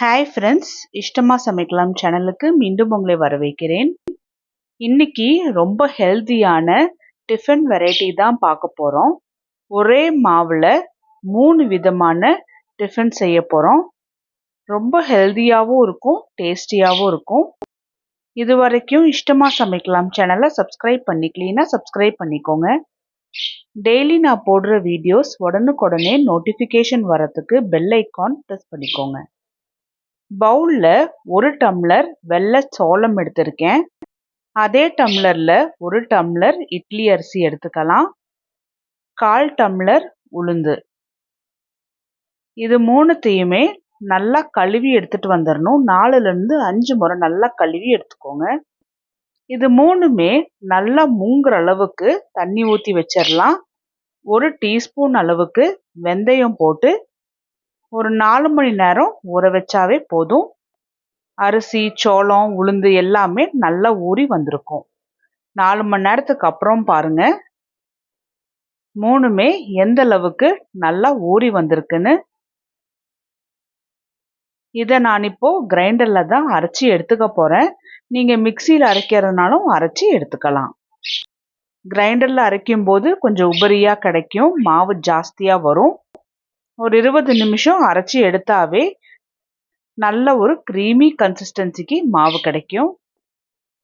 Hi friends இஷ்டமாக சமைக்கலாம் சேனலுக்கு மீண்டும் உங்களை வரவேற்கிறேன். இன்னைக்கு ரொம்ப ஹெல்த்தியான டிஃபன் வெரைட்டி தான் பார்க்க போகிறோம் ஒரே மாவில் மூணு விதமான டிஃபன் செய்ய போகிறோம் ரொம்ப ஹெல்த்தியாகவும் இருக்கும் டேஸ்டியாகவும் இருக்கும். இது வரைக்கும் இஷ்டமாக சமைக்கலாம் சேனலை சப்ஸ்கிரைப் பண்ணிக்கலீன்னா சப்ஸ்கிரைப் பண்ணிக்கோங்க. டெய்லி நான் போடுற வீடியோஸ் உடனுக்குடனே நோட்டிஃபிகேஷன் வரத்துக்கு பெல் ஐக்கான் ப்ரெஸ் பண்ணிக்கோங்க. பவுலில் ஒரு டம்ளர் வெள்ளை சோளம் எடுத்திருக்கேன். அதே டம்ளரில் ஒரு டம்ளர் இட்லி அரிசி எடுத்துக்கலாம். கால் டம்ளர் உளுந்து. இது மூணுத்தையுமே நல்லா கழுவி எடுத்துட்டு வந்துடணும் நாலுலேருந்து அஞ்சு முறை நல்லா கழுவி எடுத்துக்கோங்க. இது மூணுமே நல்லா மூங்குற அளவுக்கு தண்ணி ஊற்றி வச்சிடலாம் ஒரு டீஸ்பூன் அளவுக்கு வெந்தயம் போட்டு ஒரு நாலு மணி நேரம் ஊற வச்சாவே போதும். அரிசி சோளம் உளுந்து எல்லாமே நல்லா ஊறி வந்திருக்கும். நாலு மணி நேரத்துக்கு அப்புறம் பாருங்க. மூணுமே எந்த அளவுக்கு நல்லா ஊறி வந்திருக்குன்னு. இதை நான் இப்போ கிரைண்டரில் தான் அரைச்சி எடுத்துக்க போகிறேன் நீங்கள் மிக்சியில் அரைக்கிறதுனாலும் அரைச்சி எடுத்துக்கலாம். கிரைண்டரில் அரைக்கும் போது கொஞ்சம் உபரியாக கிடைக்கும். மாவு ஜாஸ்தியாக வரும். ஒரு இருபது நிமிஷம் அரைச்சி எடுத்தாவே நல்ல ஒரு க்ரீமி கன்சிஸ்டன்சிக்கு மாவு கிடைக்கும்.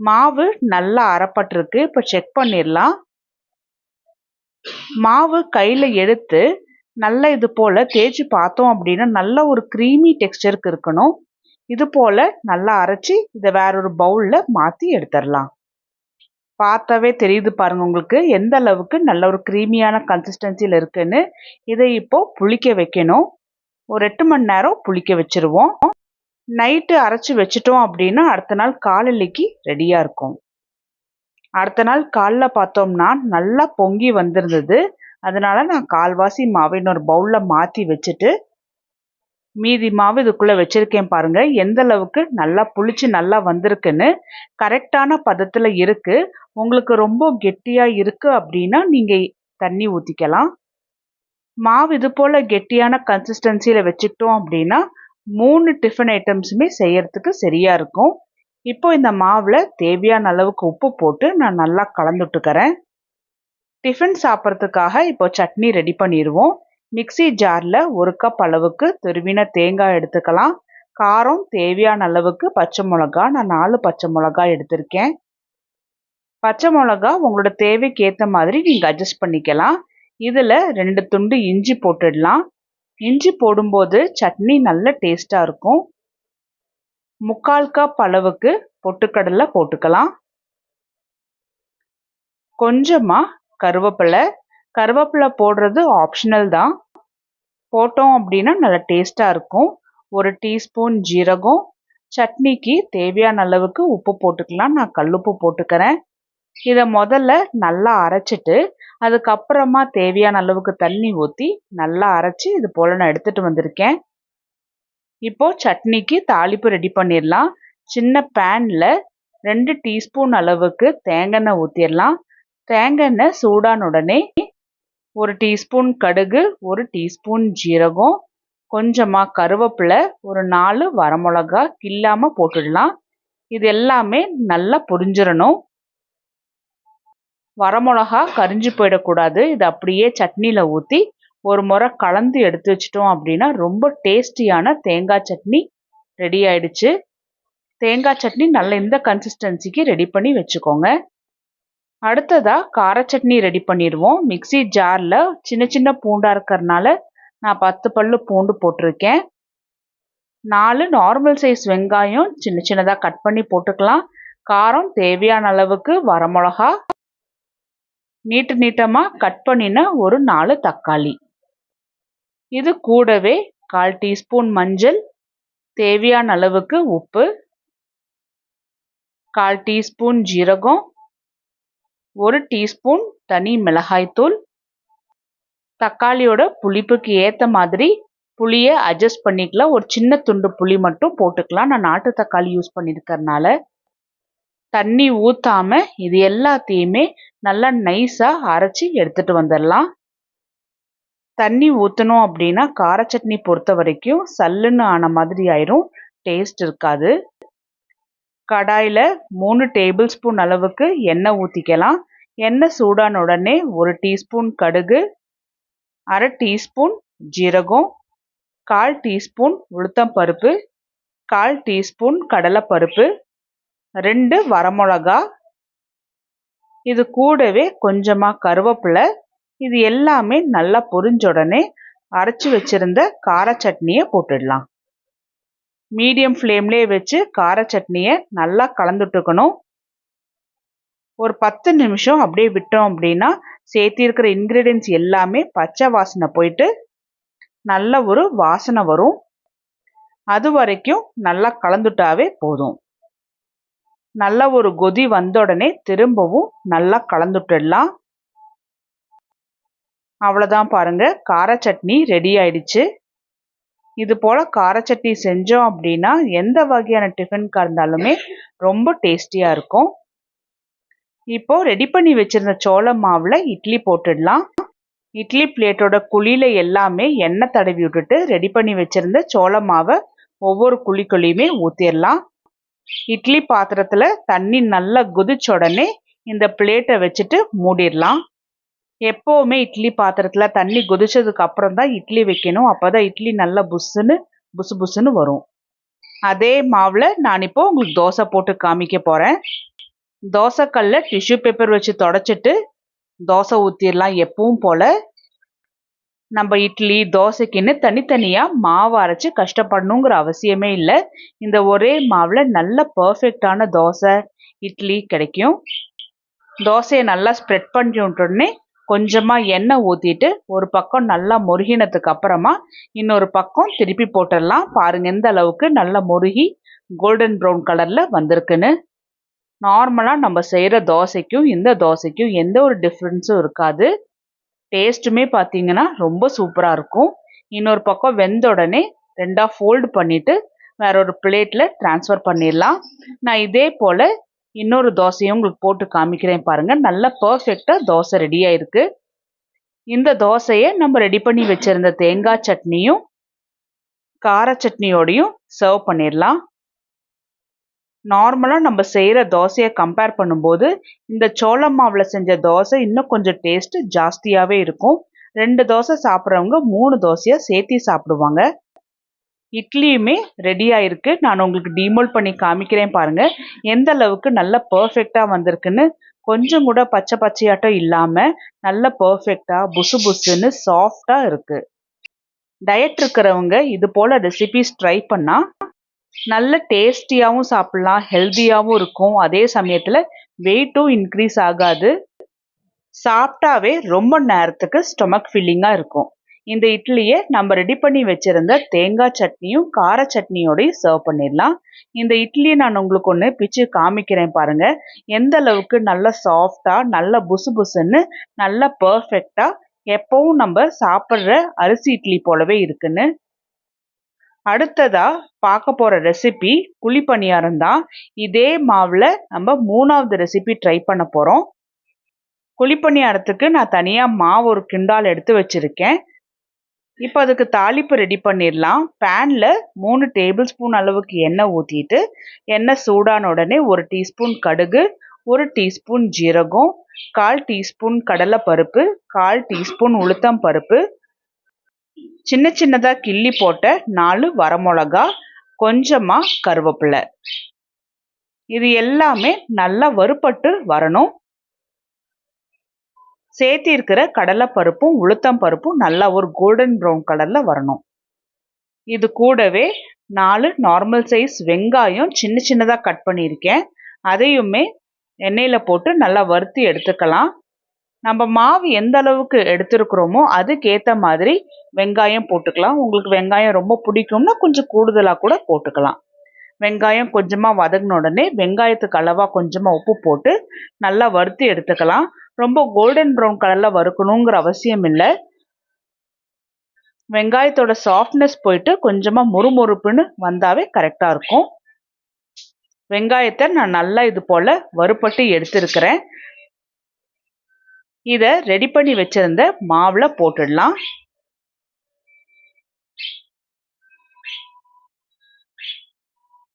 மாவு நல்லா அரைப்பட்டிருக்கு. இப்போ செக் பண்ணிடலாம். மாவு கையில் எடுத்து நல்லா இது போல் தேய்ச்சி பார்த்தோம் அப்படின்னா நல்ல ஒரு க்ரீமி டெக்ஸ்டருக்கு இருக்கணும். இது போல் நல்லா அரைச்சி இதை வேற ஒரு பவுலில் மாற்றி எடுத்துடலாம். பார்த்தாவே தெரியுது பாருங்க உங்களுக்கு. எந்த அளவுக்கு நல்ல ஒரு க்ரீமியான கன்சிஸ்டன்சியில் இருக்குன்னு. இதை இப்போது புளிக்க வைக்கணும். ஒரு எட்டு மணி நேரம் புளிக்க வச்சுருவோம். நைட்டு அரைச்சி வச்சிட்டோம் அப்படின்னா அடுத்த நாள் காலையிலைக்கு ரெடியாக இருக்கும். அடுத்த நாள் காலைல பார்த்தோம்னா நல்லா பொங்கி வந்திருந்தது. அதனால் நான் கால்வாசி மாவை இன்னொரு பவுலில் மாற்றி வச்சுட்டு மீதி மாவு இதுக்குள்ளே வச்சுருக்கேன் பாருங்கள் எந்த அளவுக்கு நல்லா புளிச்சு நல்லா வந்திருக்குன்னு கரெக்டான பதத்தில் இருக்குது உங்களுக்கு ரொம்ப கெட்டியாக இருக்குது அப்படின்னா நீங்கள் தண்ணி ஊற்றிக்கலாம் மாவு இது போல் கெட்டியான கன்சிஸ்டன்சியில் வச்சுக்கிட்டோம் அப்படின்னா மூணு டிஃபன் ஐட்டம்ஸுமே செய்யறதுக்கு சரியாக இருக்கும். இப்போ இந்த மாவில் தேவையான அளவுக்கு உப்பு போட்டு நான் நல்லா கலந்துட்டுக்கிறேன் டிஃபன் சாப்பிட்றதுக்காக இப்போ சட்னி ரெடி பண்ணிடுவோம் மிக்சி ஜாரில் ஒரு கப் அளவுக்கு துருவின தேங்காய் எடுத்துக்கலாம். காரம் தேவையான அளவுக்கு பச்சை மிளகா நான் நாலு பச்சை மிளகா எடுத்திருக்கேன். பச்சை மிளகா உங்களோட தேவைக்கு ஏற்ற மாதிரி நீங்கள் அட்ஜஸ்ட் பண்ணிக்கலாம். இதில் ரெண்டு துண்டு இஞ்சி போட்டுடலாம். இஞ்சி போடும்போது சட்னி நல்ல டேஸ்ட்டாக இருக்கும். முக்கால் கப் அளவுக்கு பொட்டுக்கடலை போட்டுக்கலாம். கொஞ்சமாக கருவேப்பிலை கருவேப்பிலை போடுறது ஆப்ஷனல் தான். போட்டோம் அப்படின்னா நல்லா டேஸ்ட்டாக இருக்கும். ஒரு டீஸ்பூன் ஜீரகம் சட்னிக்கு தேவையான அளவுக்கு உப்பு போட்டுக்கலாம். நான் கல்லுப்பு போட்டுக்கிறேன். இதை முதல்ல நல்லா அரைச்சிட்டு அதுக்கப்புறமா தேவையான அளவுக்கு தண்ணி ஊற்றி நல்லா அரைச்சி இது போல் நான் எடுத்துகிட்டு வந்திருக்கேன். இப்போது சட்னிக்கு தாளிப்பு ரெடி பண்ணிடலாம். சின்ன பேனில் ரெண்டு டீஸ்பூன் அளவுக்கு தேங்காய் ஊற்றிடலாம் தேங்காய் சூடான உடனே ஒரு டீஸ்பூன் கடுகு ஒரு டீஸ்பூன் ஜீரகம் கொஞ்சமாக கருவேப்பிலை ஒரு நாலு வரமிளகா கில்லாமல் போட்டுடலாம். இது எல்லாமே நல்லா பொரிஞ்சிடணும் வரமிளகா கரிஞ்சு போயிடக்கூடாது. இது அப்படியே சட்னியில் ஊற்றி ஒரு முறை கலந்து எடுத்து வச்சிட்டோம் அப்படின்னா ரொம்ப டேஸ்டியான தேங்காய் சட்னி ரெடி ஆயிடுச்சு. தேங்காய் சட்னி நல்ல இந்த கன்சிஸ்டன்சிக்கு ரெடி பண்ணி வச்சுக்கோங்க. அடுத்ததாக கார சட்னி ரெடி பண்ணிடுவோம். மிக்சி ஜாரில் சின்ன சின்ன பூண்டாக இருக்கிறதுனால நான் பத்து பல்லு பூண்டு போட்டிருக்கேன். நாலு நார்மல் சைஸ் வெங்காயம் சின்ன சின்னதாக கட் பண்ணி போட்டுக்கலாம். காரம் தேவையான அளவுக்கு வரமிளகா. நீட்டு நீட்டமாக கட் பண்ணின ஒரு நாலு தக்காளி. இது கூடவே கால் டீஸ்பூன் மஞ்சள் தேவையான அளவுக்கு உப்பு கால் டீஸ்பூன் ஜீரகம் ஒரு டீஸ்பூன் தனி மிளகாய்த்தூள் தக்காளியோட புளிப்புக்கு ஏற்ற மாதிரி புளியை அட்ஜஸ்ட் பண்ணிக்கலாம். ஒரு சின்ன துண்டு புளி மட்டும் போட்டுக்கலாம். நான் நாட்டு தக்காளி யூஸ் பண்ணியிருக்கறனால தண்ணி ஊற்றாம இது எல்லாத்தையுமே நல்லா நைஸாக அரைச்சி எடுத்துகிட்டு வந்துடலாம். தண்ணி ஊற்றணும் அப்படின்னா கார சட்னி பொறுத்த வரைக்கும் சல்லுன்னு ஆன மாதிரி ஆயிரும். டேஸ்ட் இருக்காது. கடாயில் மூணு டேபிள் ஸ்பூன் அளவுக்கு எண்ணெய் ஊற்றிக்கலாம் எண்ணெய் சூடான உடனே ஒரு டீஸ்பூன் கடுகு அரை டீஸ்பூன் ஜீரகம் கால் டீஸ்பூன் உளுத்தம் பருப்பு கால் டீஸ்பூன் கடலைப்பருப்பு ரெண்டு வரமிளகா. இது கூடவே கொஞ்சமாக கருவேப்பிலை. இது எல்லாமே நல்லா பொரிஞ்ச உடனே அரைச்சி வச்சிருந்த கார சட்னியை போட்டுடலாம். மீடியம் ஃப்ளேம்லேயே வச்சு கார சட்னியை நல்லா கலந்துட்டுக்கணும் ஒரு பத்து நிமிஷம் அப்படியே விட்டோம் அப்படின்னா சேர்த்திருக்கிற இன்க்ரீடியன்ஸ் எல்லாமே பச்சை வாசனை போயிட்டு நல்ல ஒரு வாசனை வரும். அது வரைக்கும் நல்லா கலந்துட்டாவே போதும். நல்ல ஒரு கொதி வந்த உடனே திரும்பவும் நல்லா கலந்துட்டுடலாம். அவ்வளோதான் பாருங்க. கார சட்னி ரெடி ஆயிடுச்சு. இது போல் கார செஞ்சோம் அப்படின்னா எந்த வகையான டிஃபனுக்காக இருந்தாலுமே ரொம்ப டேஸ்டியாக இருக்கும். இப்போது ரெடி பண்ணி வச்சுருந்த சோள மாவில் இட்லி போட்டுடலாம். இட்லி பிளேட்டோட குழியில் எல்லாமே எண்ணெய் தடவி விட்டுட்டு ரெடி பண்ணி வச்சுருந்த சோள மாவை ஒவ்வொரு குழிக்குழியுமே ஊற்றிடலாம் இட்லி பாத்திரத்தில் தண்ணி நல்லா குதிச்ச உடனே இந்த பிளேட்டை வச்சுட்டு மூடிடலாம். எப்போவுமே இட்லி பாத்திரத்தில் தண்ணி கொதிச்சதுக்கு அப்புறம் தான் இட்லி வைக்கணும். அப்போ தான் இட்லி நல்லா புஸ்ஸுன்னு புசு புசுன்னு வரும். அதே மாவில் நான் இப்போ உங்களுக்கு தோசை போட்டு காமிக்க போகிறேன் தோசைக்கல்ல டிஷ்யூ பேப்பர் வச்சு தொடச்சிட்டு தோசை ஊற்றிடலாம் எப்பவும் போல். நம்ம இட்லி தோசைக்குன்னு தனித்தனியாக மாவு அரைச்சி கஷ்டப்படணுங்கிற அவசியமே இல்லை. இந்த ஒரே மாவில் நல்ல பர்ஃபெக்டான தோசை இட்லி கிடைக்கும். தோசையை நல்லா ஸ்ப்ரெட் பண்ணி விட்டோடனே கொஞ்சமாக எண்ணெய் ஊற்றிட்டு ஒரு பக்கம் நல்லா முருகினதுக்கு அப்புறமா இன்னொரு பக்கம் திருப்பி போட்டுடலாம். பாருங்கள் எந்த அளவுக்கு நல்லா முருகி கோல்டன் ப்ரௌன் கலரில் வந்திருக்குன்னு. நார்மலாக நம்ம செய்கிற தோசைக்கும் இந்த தோசைக்கும் எந்த ஒரு டிஃப்ரென்ஸும் இருக்காது. டேஸ்ட்டுமே பார்த்தீங்கன்னா ரொம்ப சூப்பராக இருக்கும். இன்னொரு பக்கம் வெந்த உடனே ரெண்டாக ஃபோல்டு பண்ணிவிட்டு வேற ஒரு பிளேட்டில் ட்ரான்ஸ்ஃபர் பண்ணிடலாம். நான் இதே போல் இன்னொரு தோசையும் உங்களுக்கு போட்டு காமிக்கிறேன் பாருங்கள் நல்ல பர்ஃபெக்டாக தோசை ரெடியாக இருக்குது இந்த தோசையை நம்ம ரெடி பண்ணி வச்சுருந்த தேங்காய் சட்னியும் கார சட்னியோடையும் சர்வ் பண்ணிடலாம். நார்மலாக நம்ம செய்கிற தோசையை கம்பேர் பண்ணும்போது இந்த சோள மாவில் செஞ்ச தோசை இன்னும் கொஞ்சம் டேஸ்ட்டு ஜாஸ்தியாகவே இருக்கும். ரெண்டு தோசை சாப்பிட்றவங்க மூணு தோசையாக சேர்த்தி சாப்பிடுவாங்க. இட்லியுமே ரெடி ஆயிருக்கு. நான் உங்களுக்கு டிமோல் பண்ணி காமிக்கிறேன் பாருங்கள் எந்த அளவுக்கு நல்ல பர்ஃபெக்டாக வந்திருக்குன்னு கொஞ்சம் கூட பச்சை பச்சையாட்டம் இல்லாமல் நல்ல பர்ஃபெக்டாக புசு புசுன்னு சாஃப்டாக இருக்குது டயட் இருக்கிறவங்க இது போல் ரெசிபிஸ் ட்ரை பண்ணால் நல்ல டேஸ்டியாகவும் சாப்பிட்லாம் ஹெல்த்தியாகவும் இருக்கும். அதே சமயத்தில் வெயிட்டும் இன்க்ரீஸ் ஆகாது. சாப்பிட்டாவே ரொம்ப நேரத்துக்கு ஸ்டொமக் ஃபில்லிங்காக இருக்கும். இந்த இட்லியை நம்ம ரெடி பண்ணி வச்சுருந்த தேங்காய் சட்னியும் கார சட்னியோடையும் சர்வ் பண்ணிடலாம். இந்த இட்லியை நான் உங்களுக்கு ஒன்று பிச்சு காமிக்கிறேன் பாருங்கள் எந்த அளவுக்கு நல்ல சாஃப்டாக நல்ல புசு புசுன்னு நல்ல பர்ஃபெக்டாக எப்பவும் நம்ம சாப்பிட்ற அரிசி இட்லி போலவே இருக்குன்னு. அடுத்ததாக பார்க்க போகிற ரெசிபி குழி பணியாரம் தான். இதே மாவில் நம்ம மூணாவது ரெசிபி ட்ரை பண்ண போகிறோம் குழி பணியாரத்துக்கு நான் தனியாக மாவு ஒரு கிண்டால் எடுத்து வச்சுருக்கேன். இப்போ அதுக்கு தாளிப்பு ரெடி பண்ணிடலாம். பேனில் மூணு டேபிள் ஸ்பூன் அளவுக்கு எண்ணெய் ஊற்றிட்டு எண்ணெய் சூடான உடனே ஒரு டீஸ்பூன் கடுகு ஒரு டீஸ்பூன் ஜீரகம் கால் டீஸ்பூன் கடலைப்பருப்பு கால் டீஸ்பூன் உளுத்தம் பருப்பு. சின்ன சின்னதாக கிள்ளி போட்ட நாலு வரமிளகா கொஞ்சமாக கருவேப்பிலை. இது எல்லாமே நல்லா வறுபட்டு வரணும். சேர்த்திருக்கிற கடலைப்பருப்பும் உளுத்தம் பருப்பும் நல்லா ஒரு கோல்டன் ப்ரௌன் கலரில் வரணும். இது கூடவே நாலு நார்மல் சைஸ் வெங்காயம் சின்ன சின்னதாக கட் பண்ணியிருக்கேன். அதையுமே எண்ணெயில் போட்டு நல்லா வறுத்து எடுத்துக்கலாம். நம்ம மாவு எந்த அளவுக்கு எடுத்துருக்குறோமோ அதுக்கேற்ற மாதிரி வெங்காயம் போட்டுக்கலாம். உங்களுக்கு வெங்காயம் ரொம்ப பிடிக்கும்னா கொஞ்சம் கூடுதலாக கூட போட்டுக்கலாம். வெங்காயம் கொஞ்சமாக வதங்கின உடனே வெங்காயத்துக்கு அளவாக கொஞ்சமாக உப்பு போட்டு நல்லா வறுத்து எடுத்துக்கலாம். ரொம்ப கோல்டன் ப்ரௌன் கலரில் வறுக்கணுங்கிற அவசியம் இல்லை. வெங்காயத்தோட சாஃப்ட்னஸ் போயிட்டு கொஞ்சமாக முறுமுறுப்புன்னு வந்தாவே கரெக்டாக இருக்கும். வெங்காயத்தை நான் நல்லா இது போல் வறுப்பட்டு எடுத்துருக்கிறேன். இதை ரெடி பண்ணி வச்சிருந்த மாவில் போட்டுடலாம்.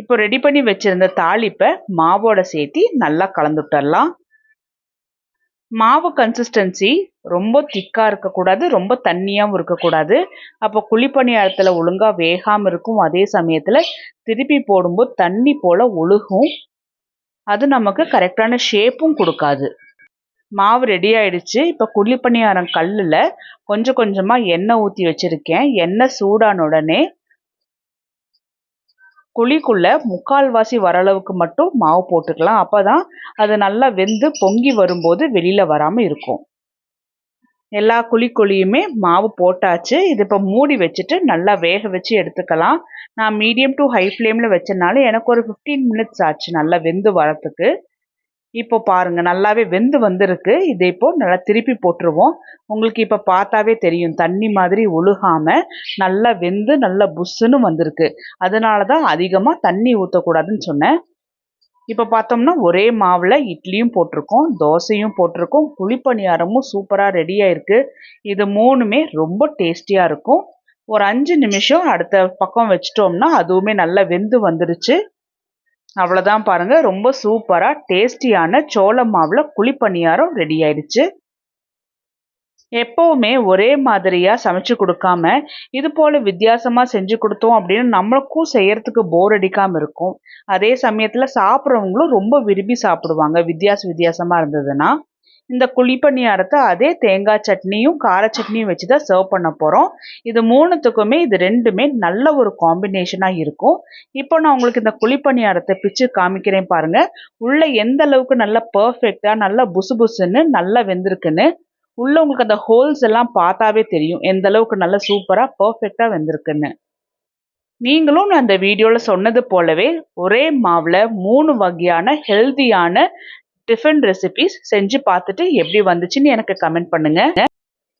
இப்போ ரெடி பண்ணி வச்சிருந்த தாளிப்பை மாவோட சேர்த்தி நல்லா கலந்துட்டரலாம் மாவு கன்சிஸ்டன்சி ரொம்ப திக்காக இருக்கக்கூடாது ரொம்ப தண்ணியாகவும் இருக்கக்கூடாது. அப்போ குழிப்பணியாரத்தில் ஒழுங்காக வேகாமல் இருக்கும். அதே சமயத்தில் திருப்பி போடும்போது தண்ணி போல் ஒழுகும். அது நமக்கு கரெக்டான ஷேப்பும் கொடுக்காது. மாவு ரெடி ஆயிடுச்சு. இப்போ குழிப்பணியாரம் கல்லில் கொஞ்சம் கொஞ்சமாக எண்ணெய் ஊற்றி வச்சுருக்கேன். எண்ணெய் சூடான உடனே குழிக்குள்ளே முக்கால்வாசி வர அளவுக்கு மட்டும் மாவு போட்டுக்கலாம். அப்போ தான் அது நல்லா வெந்து பொங்கி வரும்போது வெளியில் வராமல் இருக்கும். எல்லா குழி குழியுமே மாவு போட்டாச்சு. இது இப்போ மூடி வச்சுட்டு நல்லா வேக வச்சு எடுத்துக்கலாம். நான் மீடியம் டு ஹை ஃப்ளேமில் வச்சனால எனக்கு ஒரு ஃபிஃப்டீன் மினிட்ஸ் ஆச்சு நல்லா வெந்து வரத்துக்கு இப்போ பாருங்க நல்லாவே வெந்து வந்திருக்கு. இதை இப்போ நல்லா திருப்பி போட்டுருவோம். உங்களுக்கு இப்போ பார்த்தாவே தெரியும் தண்ணி மாதிரி ஒழுகாமல் நல்லா வெந்து நல்லா புஷ்ஷுன்னு வந்திருக்கு. அதனால தான் அதிகமாக தண்ணி ஊற்றக்கூடாதுன்னு சொன்னேன். இப்போ பார்த்தோம்னா ஒரே மாவில் இட்லியும் போட்டிருக்கோம் தோசையும் போட்டிருக்கோம் குழிப்பணியாரமும் சூப்பராக ரெடியாக இருக்குது இது மூணுமே ரொம்ப டேஸ்டியாக இருக்கும். ஒரு அஞ்சு நிமிஷம் அடுத்த பக்கம் வச்சிட்டோம்னா அதுவுமே நல்லா வெந்து வந்துடுச்சு அவ்வளோதான் பாருங்கள் ரொம்ப சூப்பராக டேஸ்டியான சோள மாவில் குழிப்பணியாரம் ரெடி ஆயிடுச்சு. எப்போவுமே ஒரே மாதிரியாக சமைச்சு கொடுக்காம இது போல் வித்தியாசமாக செஞ்சு கொடுத்தோம் அப்படின்னு நம்மளுக்கும் செய்யறதுக்கு போர் அடிக்காமல் இருக்கும். அதே சமயத்தில் சாப்பிட்றவங்களும் ரொம்ப விரும்பி சாப்பிடுவாங்க. வித்தியாச வித்தியாசமாக இருந்ததுன்னா. இந்த குழிப்பணியாரத்தை அதே தேங்காய் சட்னியும் கார சட்னியும் வச்சு தான் சர்வ் பண்ண போகிறோம் இது மூணுத்துக்குமே இது ரெண்டுமே நல்ல ஒரு காம்பினேஷனாக இருக்கும். இப்போ நான் உங்களுக்கு இந்த குழிப்பணியாரத்தை பிச்சு காமிக்கிறேன் பாருங்கள் உள்ளே எந்த அளவுக்கு நல்லா பர்ஃபெக்டாக நல்லா புசு புசுன்னு நல்லா வெந்திருக்குன்னு உள்ளே உங்களுக்கு அந்த ஹோல்ஸ் எல்லாம் பார்த்தாவே தெரியும். எந்த அளவுக்கு நல்லா சூப்பராக பர்ஃபெக்டாக வெந்திருக்குன்னு. நீங்களும் நான் அந்த வீடியோவில் சொன்னது போலவே ஒரே மாவில் மூணு வகையான ஹெல்தியான டிஃபன் ரெசிபிஸ் செஞ்சு பார்த்துட்டு எப்படி வந்துச்சுன்னு எனக்கு கமெண்ட் பண்ணுங்க.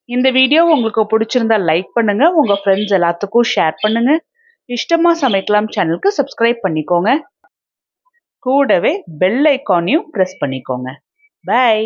இந்த வீடியோ உங்களுக்கு பிடிச்சிருந்தா லைக் பண்ணுங்க. உங்க ஃப்ரெண்ட்ஸ் எல்லாத்துக்கும் ஷேர் பண்ணுங்க. இஷ்டமா சமைக்கலாம் சேனலுக்கு சப்ஸ்கிரைப் பண்ணிக்கோங்க. கூடவே பெல் ஐக்கானையும் ப்ரெஸ் பண்ணிக்கோங்க. பாய்